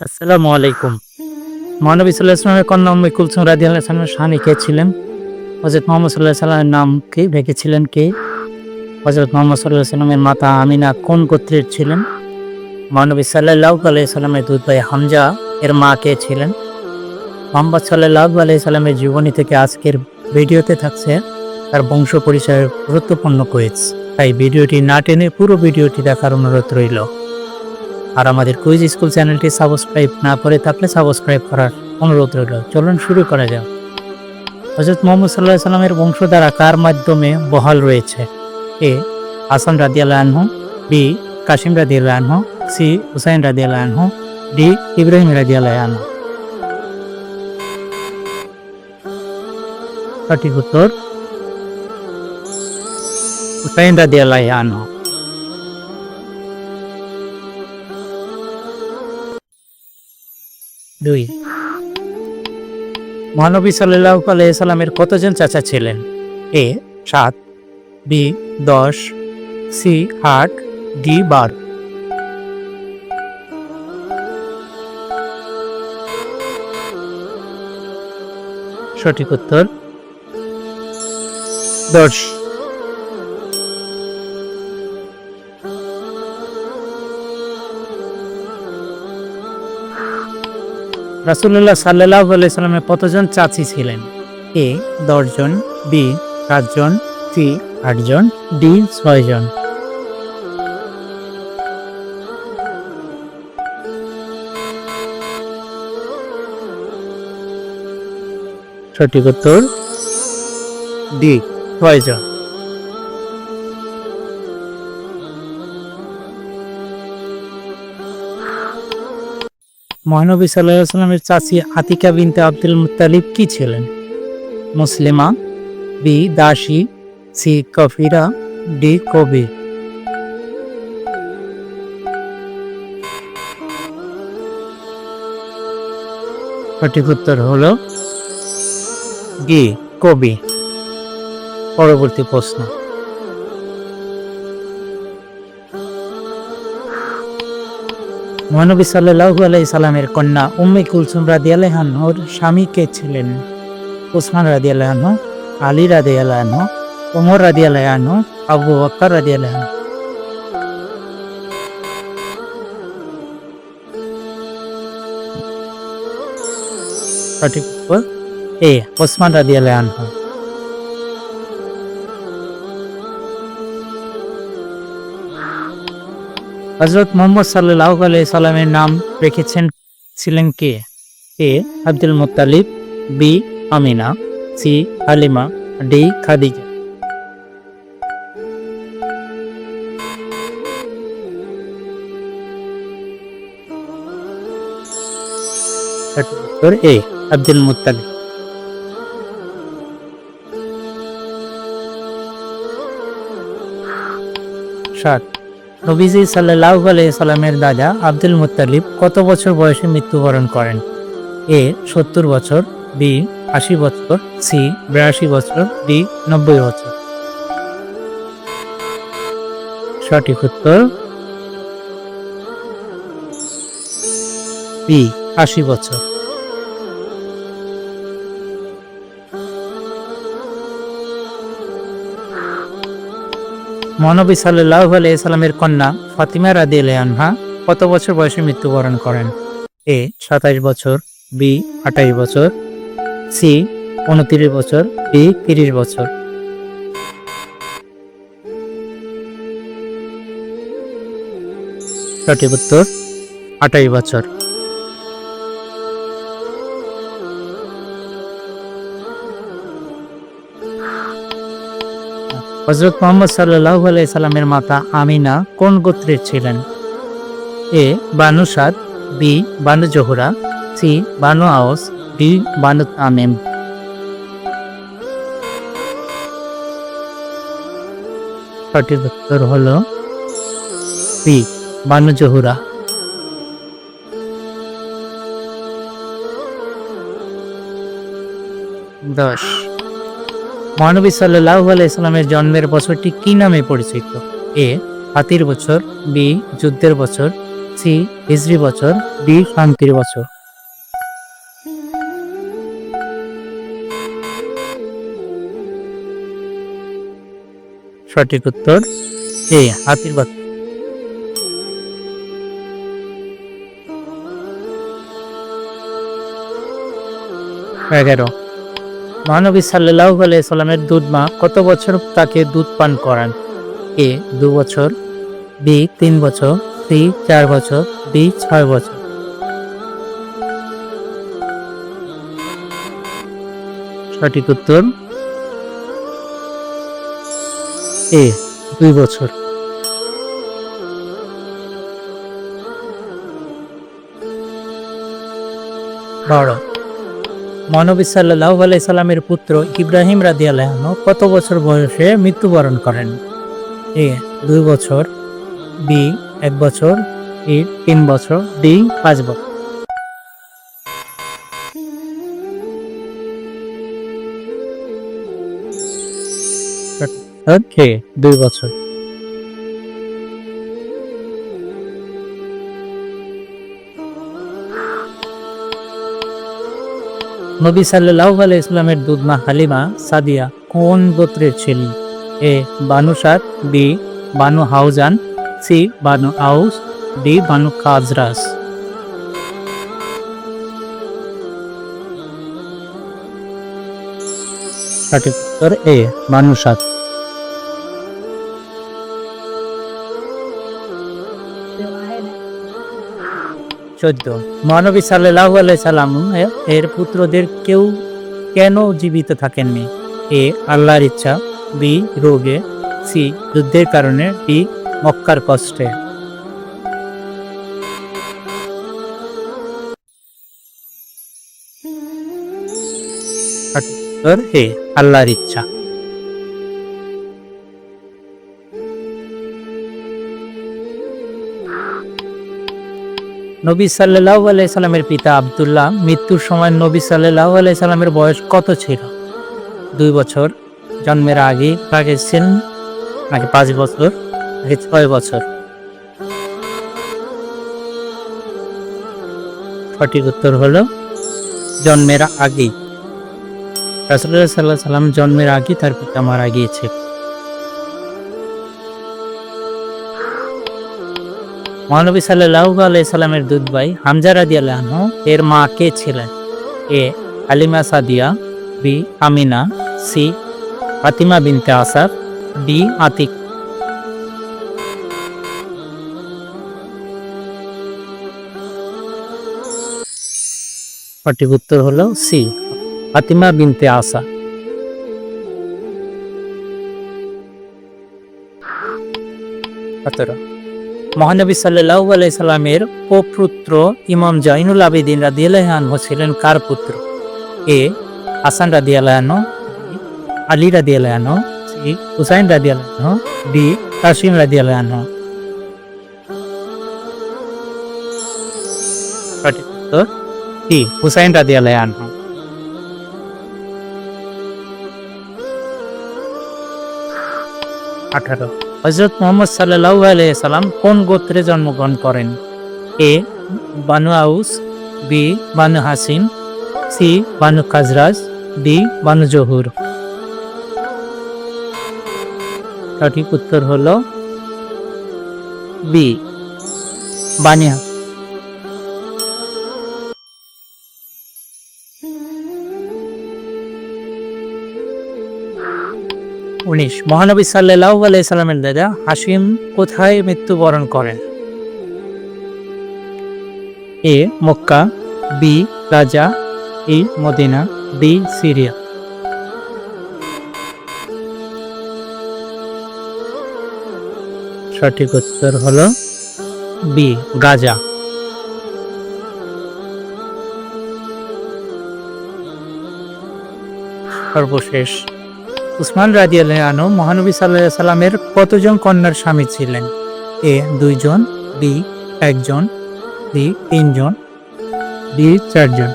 আসসালামু আলাইকুম। মহানবী সাল্লাহ ইসলামের কন্যা উম্মে কুলসুম রাজি আল্লাহ সালামের স্বামী কে ছিলেন? হজরত মোহাম্মদ সাল্লাহ সাল্লামের নাম কে রেখেছিলেন কে? হজরত মোহাম্মদ সাল্লাহ সাল্লামের মাতা আমিনা কোন গোত্রের ছিলেন? মহানবী সাল্লাহ আলাই সাল্লামের দুধ ভাই হামজা এর মা কে ছিলেন? মোহাম্মদ সাল্লাহ আলাই সাল্লামের জীবনী থেকে আজকের ভিডিওতে থাকছে তার বংশ পরিচয়ের গুরুত্বপূর্ণ কুইজ তাই ভিডিওটি না টেনে পুরো ভিডিওটি দেখার অনুরোধ রইল। আর আমাদের কুইজ স্কুল চ্যানেলটি সাবস্ক্রাইব না করে থাকলে সাবস্ক্রাইব করার অনুরোধ রইল। চলুন শুরু করা যাক। হজরত মোহাম্মদ সাল্লাহ সাল্লামের বংশধারা কার মাধ্যমে বহাল রয়েছে? এ, হাসান রাদিয়াল্লাহ আনহু, বি কাশিম রাদিয়াল্লাহ আনহু, সি, হুসাইন রাদিয়াল্লাহ আনহু, ডি, ইব্রাহিম রাদিয়াল্লাহ আনহু। সঠিক উত্তর হুসাইন রাদিয়াল্লাহ আনহু। দুই। মহানবী সাল্লাহ সাল্লামের কতজন চাচা ছিলেন? এ, সাত, বি, দশ, সি, আট, ডি, বারো। সঠিক উত্তর, দশ। রাসুল্লাহ সাল্লাহ সাল্লামের কতজন চাচি ছিলেন? এ, দশজন, বি, সাতজন, সি, আটজন, ডি, ছয়জন। সঠিক উত্তর, ডি, ছয়জন। মহানবী সাল্লাহ সাল্লামের চাচি আতিকা বিনতে আব্দুল মুত্তালিব কি ছিলেন? মুসলিমা, বি, দাসী, সি, কফিরা, ডি, কবি। সঠিক উত্তর হলো ডি, কবি। পরবর্তী প্রশ্ন। মহানবী সাল্লাহু আলাই সাল্লামের কন্যা উম্মে কুলসুম রাদি আলহানহর স্বামী কে ছিলেন। উসমান রাদি আলহানহ আলী রাদি আলহানহ ওমর রাদি আলহানহ আবু বক্কর রাদি আলহানহ সঠিক এ, ওসমান রাদি আলহানহ হজরত মোহাম্মদ সাল্লাহ সাল্লামের নাম রেখেছেন ছিলেন কে? A Abdul Muttalib, B Amina, C Halima D Khadija. A Abdul Muttalib. ষাট নবীজি সাল্লাহ সাল্লামের দাদা আব্দুল মুত্তালিব কত বছর বয়সে মৃত্যুবরণ করেন? এ, সত্তর বছর, বি, আশি বছর, সি, বিরাশি বছর, ডি, নব্বই বছর। সঠিক উত্তর? বি, আশি বছর। মহানবী সাল্লাহ সাল্লামের কন্যা ফাতিমা রাদি আনহা কত বছর বয়সে মৃত্যুবরণ করেন? এ, সাতাইশ বছর, বি আঠাশ বছর, সি, উনত্রিশ বছর বি তিরিশ বছর। সঠিক উত্তর আঠাশ বছর। হজরত মোহাম্মদ সাল্লাহ সাল্লামের মাতা আমিনা কোন গোত্রের ছিলেন? A, Banu Saad, B, Banu Zuhra, C, Banu Aws, D, Banu Tamim. সঠিক উত্তর হলো বি, বানু জহুরা। দশ। মহানবী সাল্লাহ আলাইসাল্লামের জন্মের বছরটি কি নামে পরিচিত? এ, হাতির বছর, বি, যুদ্ধের বছর, সি, হিজরি বছর, ডি, শান্তির বছর। সঠিক উত্তর, এ, হাতির বছর। এগারো। মহানবী সাল্লাহ সাল্লামের দুধ মা কত বছর তাকে দুধ পান করান? এ, দু বছর, বি, তিন বছর, সি, চার বছর বি ছয় বছর। সঠিক উত্তর? এ, দুই বছর। বারো। মহানবী সাল্লাহ সাল্লামের পুত্র ইব্রাহিম রাদি আলাহন কত বছর বয়সে মৃত্যুবরণ করেন? এ, দুই বছর, বি, এক বছর, ই, তিন বছর, ডি, পাঁচ বছর। দুই বছর। নবী সাল্লাহ ইসলামের দুধমা হালিমা সাদিয়া কোন গোত্রের ছিলেন A Banu Saad, B Banu Hawazin, C Banu Aws, D Banu কাজরাস। সঠিক উত্তর এ, বানু চোদ্দ। মহানবী সাল্লাহ সাল্লাম এর পুত্রদের কেউ কেন জীবিত থাকেননি? এ আল্লাহর ইচ্ছা, বি রোগে, সি যুদ্ধের কারণে, ডি মক্কার কষ্টে। আল্লাহর ইচ্ছা। নবী সাল্লাহ সাল্লামের পিতা আবদুল্লাহ, মৃত্যুর সময় নবী সাল্লাহ সাল্লামের বয়স কত ছিল? দুই বছর। জন্মের আগে আগে ছিলেন নাকি পাঁচ বছর নাকি ছয় বছর। সঠিক উত্তর হলো জন্মের আগেই রাসুল্লাহ সাল্লাহ সাল্লাম জন্মের আগে তার পিতা মারা গিয়েছে। মহানবী সাল্লাহ আলাইসাল্লামের দুধ ভাই হামজা রাদি আল্লাহ এর মা কে ছিলেন? A Halima Sadia, B Amina, C Fatima bint Asad D Atik. সঠিক উত্তর হলো সি, ফাতিমা বিনতে আসা সতেরো। মহানবী সাল্লাহ আলাইসাল্লামের পপুত্র ইমাম জাইনুল আবেদিন রাদিয়ালাহান ছিলেন কার পুত্র? এ হাসান রাদিয়ালাহান আলী রাদিয়ালাহান সি হুসাইন রাদিয়ালাহান ডি কাসিম রাদিয়ালাহান সঠিক উত্তর ডি হুসাইন রাদিয়ালাহান আঠারো। হজরত মোহাম্মদ সাল্লাহ আলাইসাল্লাম কোন গোত্রে জন্মগ্রহণ করেন? A, Banu Aws, B, Banu Hashim, C, Banu Khazraj, D, Banu Zuhur. সঠিক উত্তর হল বি, বানিয়া। উনিশ। মহানবী সাল্লাহ সাল্লামের দাদা হাসিম কোথায় মৃত্যুবরণ করেন? এ, মক্কা, বি, রাজা, ই, মদিনা, ডি, সিরিয়া। সঠিক উত্তর হল বি, গাজা। সর্বশেষ উসমান রাজি আনু মহানবী সাল্লাহ সাল্লামের কতজন কন্যার স্বামী ছিলেন? এ, দুইজন, বি, একজন বি তিনজন বি চারজন।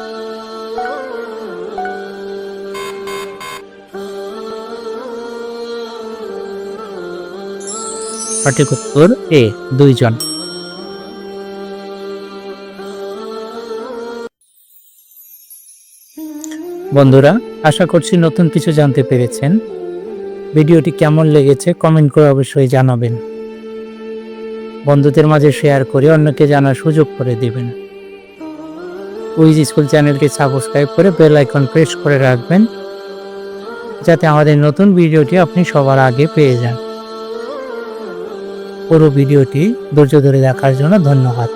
সঠিক উত্তর, এ, দুইজন। বন্ধুরা আশা করছি নতুন কিছু জানতে পেরেছেন। ভিডিওটি কেমন লেগেছে কমেন্ট করে অবশ্যই জানাবেন। বন্ধুদের মাঝে শেয়ার করে অন্যকে জানার সুযোগ করে দেবেন। কুইজ স্কুল চ্যানেলটি সাবস্ক্রাইব করে বেল আইকন প্রেস করে রাখবেন, যাতে আমাদের নতুন ভিডিওটি আপনি সবার আগে পেয়ে যান। পুরো ভিডিওটি ধৈর্য ধরে দেখার জন্য ধন্যবাদ।